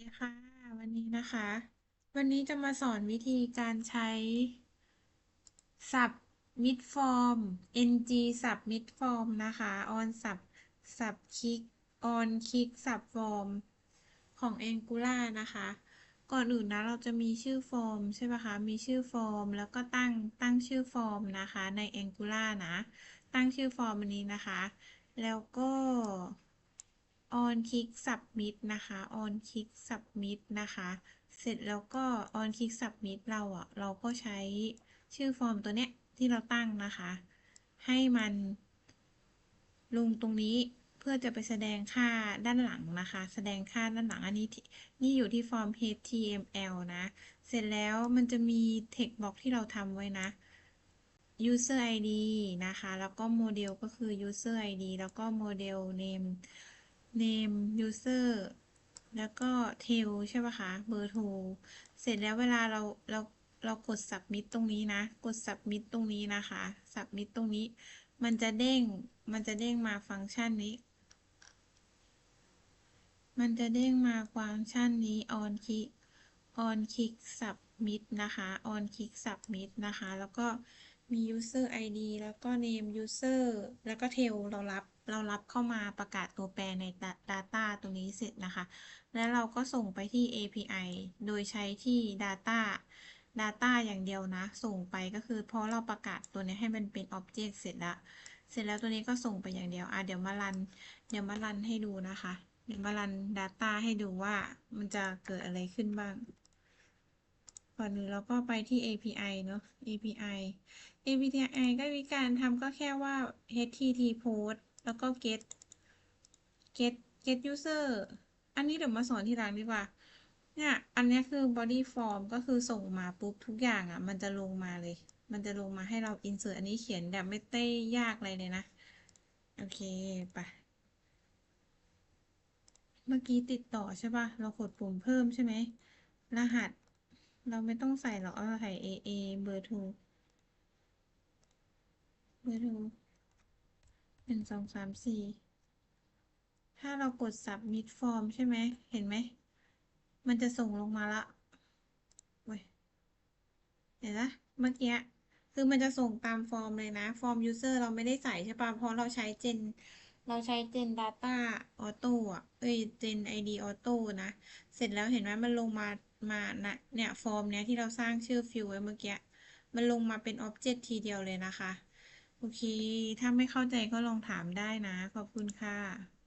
ดีค่ะ วันนี้นะคะ วันนี้จะมาสอนวิธีการใช้ submit form ng submit form นะคะ on sub sub click on click sub form ของ Angular นะคะ ก่อนอื่นนะเราจะมีชื่อฟอร์มใช่ปะคะ มีชื่อฟอร์ม แล้วก็ตั้งตั้งชื่อฟอร์มนะคะใน Angular นะ ตั้งชื่อฟอร์มอันนี้นะคะ แล้วก็ on click submit นะคะ on click submit นะคะ เสร็จแล้วก็ on click submit เราอะเราก็ใช้ชื่อฟอร์มตัวเนี้ยที่เราตั้งนะคะ ให้มันลงตรงนี้เพื่อจะไปแสดงค่าด้านหลังนะคะ แสดงค่าด้านหลังอันนี้นี่อยู่ที่ฟอร์ม html นะ เสร็จแล้วมันจะมี text box ที่เราทำไว้นะ user id นะคะ แล้วก็โมเดลก็คือ user id แล้วก็โมเดล name name user แล้วก็ tail ใช่ปะคะ เบอร์โทร เสร็จแล้วเวลาเราเราเรากด submit ตรงนี้นะ กด submit ตรงนี้นะคะ submit ตรงนี้ มันจะเด้ง มันจะเด้งมาฟังก์ชันนี้ มันจะเด้งมาฟังก์ชันนี้ on click on click submit นะคะ on click submit นะคะ แล้วก็ มี user id แล้วก็ name user แล้วก็ tail เรารับเรารับเข้ามาประกาศตัวแปรใน data ตรงนี้เสร็จนะคะ แล้วเราก็ส่งไปที่ API โดยใช้ที่ data data อย่างเดียวนะ ส่งไปก็คือเพราะเราประกาศตัวนี้ให้มันเป็น object เสร็จแล้วเสร็จแล้วตัวนี้ก็ส่งไปอย่างเดียว อะ เดี๋ยวมารัน เดี๋ยวมารันให้ดูนะคะ เดี๋ยวมารัน data ให้ดูว่ามันจะเกิดอะไรขึ้นบ้าง ก่อนอื่นเราก็ไปที่ API เนอะ API API ก็วิธีการทำก็แค่ว่า http post แล้วก็ get get get user อันนี้เดี๋ยวมาสอนทีหลังดีกว่า เนี่ย อันนี้คือ body form ก็คือส่งมาปุ๊บทุกอย่างอะ มันจะลงมาเลย มันจะลงมาให้เรา insert อันนี้เขียนแบบไม่ได้ยากอะไรเลยนะ โอเคไปเมื่อกี้ติดต่อใช่ป่ะ เรากดปุ่มเพิ่มใช่ไหม รหัส เราไม่ต้องใส่หรอกเราใส่ AA เบอร์โทรเบอร์โทรหนึ่งสองสามสี่ถ้าเรากด submit form ใช่ไหม เห็นไหม มันจะส่งลงมาละเว้ยเห็นไหมเมื่อกี้คือมันจะส่งตามฟอร์มเลยนะ ฟอร์ม user เราไม่ได้ใส่ใช่ปะเพราะเราใช้เจน เราใช้เจน data auto อะ เอ้ยเจน id auto นะ เสร็จแล้วเห็นไหมมันลงมา มานะเนี่ยฟอร์มเนี้ยที่เราสร้างชื่อฟิลไว้เมื่อกี้ มันลงมาเป็น object ทีเดียวเลยนะคะ โอเค ถ้าไม่เข้าใจก็ลองถามได้นะ ขอบคุณค่ะ